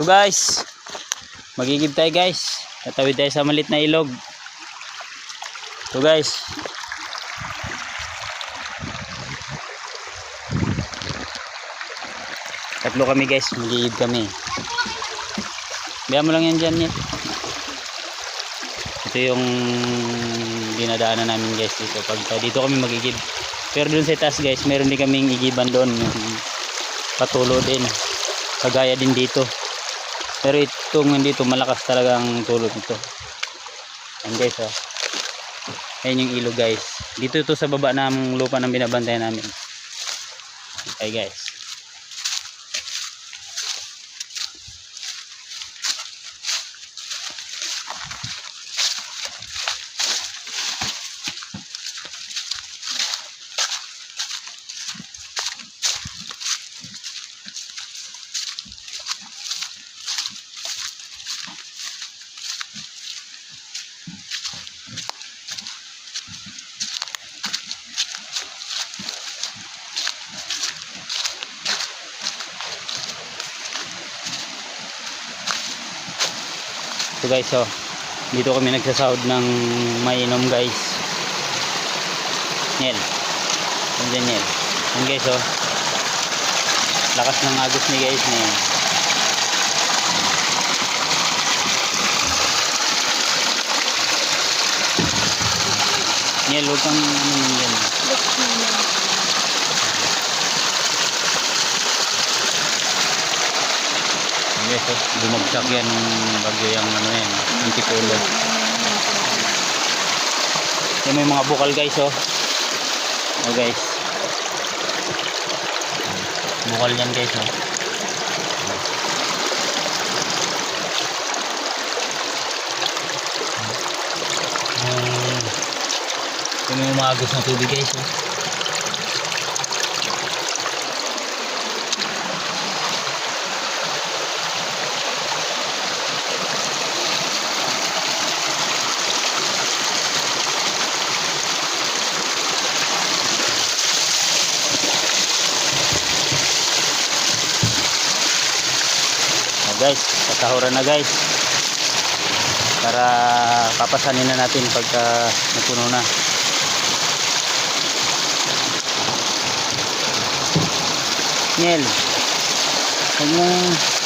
So guys, magigib tayo guys. Tatawid tayo sa malit na ilog. So guys. Tatlo kami guys, magigib kami. Biya mo lang yan dyan yan. Ito yung dinadaanan namin guys dito. Pag dito kami magigib. Pero dun sa taas guys, meron din kaming igiban doon. Patulo din. Kagaya din dito. Pero itong dito malakas talaga ang tulog nito. Ayan guys oh. Ayan yung ilog guys. Dito ito sa baba ng lupa ng binabantayan namin. Okay guys. So guys, oh, dito kami nagsasahod ng mainom guys. Yan. Nandiyan yan. Yan guys, oh. Lakas ng agos ni guys na yan. Yan, huwag kang ano yan. Yan guys, oh. Bumagsak yan bagyo yung ano yan. Antipolo. Yan may mga bukal guys, oh. Oh guys. Bukal yan guys, oh. Hmm. Yan may umagos na tubig guys, oh. Guys, kasahuran na guys. Para papasanin na natin pagka napuno na. Niel. Huwag